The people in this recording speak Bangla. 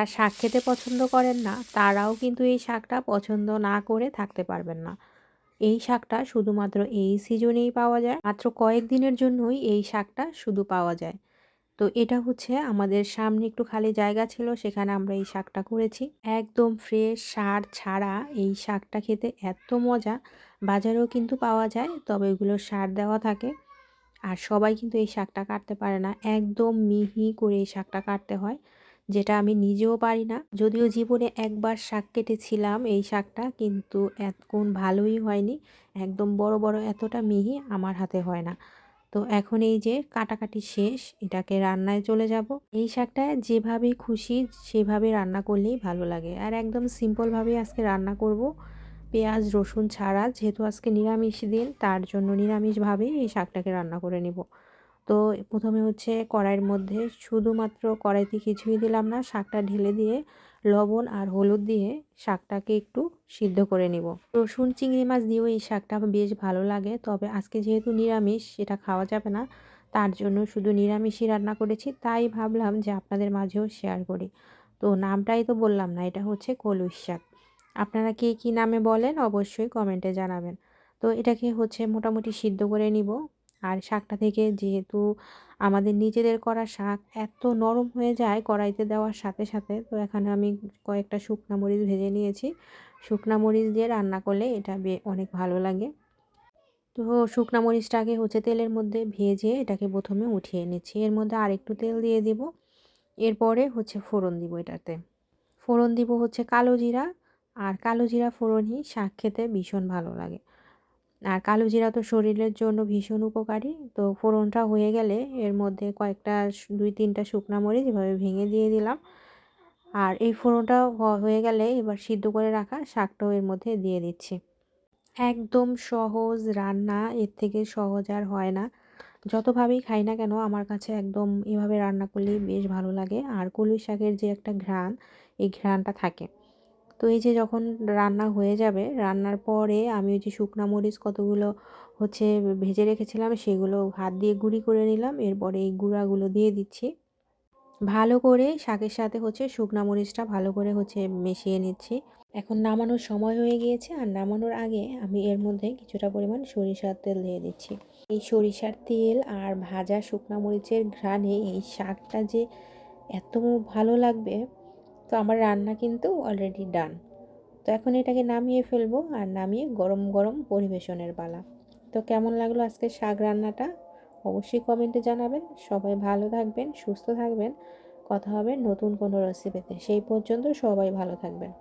যারা শাক খেতে পছন্দ করেন না, তারাও কিন্তু এই শাকটা পছন্দ না করে থাকতে পারবেন না। এই শাকটা শুধুমাত্র এই সিজনেই পাওয়া যায়, মাত্র কয়েক দিনের জন্যই এই শাকটা শুধু পাওয়া যায়। তো এটা হচ্ছে আমাদের সামনে একটু খালি জায়গা ছিল, সেখানে আমরা এই শাকটা করেছি। একদম ফ্রেশ সার ছাড়া এই শাকটা খেতে এত মজা, বাজারেও কিন্তু পাওয়া যায়, তবে এগুলো সার দেওয়া থাকে। আর সবাই কিন্তু এই শাকটা কাটতে পারে না, একদম মিহি করে এই শাকটা কাটতে হয়। যেটা আমি নিজেও পারি না। যদিও জীবনে একবার শাক কেটেছিলাম এই শাকটা, কিন্তু এতক্ষণ ভালোই হয়নি। একদম বড় বড় এতটা মিহি আমার হাতে হয় না। তো এখন এই যে কাটাকাটি শেষ, এটাকে রান্নায় চলে যাব। এই শাকটা যেভাবে খুশি সেভাবে রান্না করলেই ভালো লাগে। আর একদম সিম্পলভাবেই আজকে রান্না করব। পেঁয়াজ, রসুন ছাড়া, যেহেতু আজকে নিরামিষ দিন, তার জন্য নিরামিষভাবেই এই শাকটাকে রান্না করে নিব। তো প্রথমে হচ্ছে কড়াইয়ের মধ্যে শুধুমাত্র কড়াইতে কিছুই দিলাম না, শাকটা ঢেলে দিয়ে, লবণ আর হলুদ দিয়ে শাকটাকে একটু সিদ্ধ করে নিব। রসুন, চিংড়ি মাছ দিয়েও এই শাকটা বেশ ভালো লাগে, তবে আজকে যেহেতু নিরামিষ, সেটা খাওয়া যাবে না, তার জন্য শুধু নিরামিষই রান্না করেছি, তাই ভাবলাম যে আপনাদের মাঝেও শেয়ার করি। তো নামটাই তো বললাম না, এটা হচ্ছে কলুই শাক। আপনারা কে কী নামে বলেন, অবশ্যই কমেন্টে জানাবেন। তো এটাকে হচ্ছে মোটামুটি সিদ্ধ করে নিব আর শাকটা থেকে যেহেতু আমাদের নিজেদের করা শাক এত নরম হয়ে যায় কড়াইতে দেওয়ার সাথে সাথে, তো এখানে আমি কয়েকটা শুকনা মরিচ ভেজে নিয়েছি। শুকনা মরিচ দিয়ে রান্না করলে এটা অনেক ভালো লাগে। তো শুকনা মরিচটাকে হচ্ছে তেলের মধ্যে ভেজে এটাকে প্রথমে উঠিয়ে নিচ্ছি। এর মধ্যে আরেকটু তেল দিয়ে দিব। এরপরে হচ্ছে ফোড়ন দিব এটাতে। ফোড়ন দিব হচ্ছে কালো জিরা। আর কালো জিরা ফোড়নই শাক খেতে ভীষণ ভালো লাগে। আর কালো জিরা তো শরীরের জন্য ভীষণ উপকারী। তো ফোড়নটা হয়ে গেলে এর মধ্যে কয়েকটা দুই তিনটা শুকনা মরিচ এভাবে ভেঙে দিয়ে দিলাম। আর এই ফোড়নটা হয়ে গেলে এবার সিদ্ধ করে রাখা শাকটাও এর মধ্যে দিয়ে দিচ্ছি। একদম সহজ রান্না, এর থেকে সহজ আর হয় না। যতভাবেই খাই না কেন আমার কাছে একদম এভাবে রান্না করলেই বেশ ভালো লাগে। আর কলুই শাকের যে একটা ঘ্রাণ, এই ঘ্রাণটা থাকে। তো এই যে যখন রান্না হয়ে যাবে, রান্নার পরে আমি ওই যে শুকনা মরিচ কতগুলো হচ্ছে ভেজে রেখেছিলাম, সেগুলো হাত দিয়ে গুঁড়ি করে নিলাম। এরপরে এই গুঁড়াগুলো দিয়ে দিচ্ছি। ভালো করে শাকের সাথে হচ্ছে শুকনা মরিচটা ভালো করে হচ্ছে মিশিয়ে নিচ্ছি। এখন নামানোর সময় হয়ে গিয়েছে, আর নামানোর আগে আমি এর মধ্যে কিছুটা পরিমাণ সরিষার তেল দিয়ে দিচ্ছি। এই সরিষার তেল আর ভাজা শুকনা মরিচের ঘ্রাণে এই শাকটা যে এত ভালো লাগবে তো আমার রান্না কিন্তু অলরেডি ডান তো এখন এটাকে নামিয়ে ফেলব আর নামিয়ে গরম গরম পরিবেশনের পালা। তো কেমন লাগল আজকে শাক রান্নাটা? অবশ্যই কমেন্টে জানাবেন। সবাই ভালো থাকবেন, সুস্থ থাকবেন। কথা হবে নতুন কোনো রেসিপিতে সেই পর্যন্ত সবাই ভালো থাকবেন।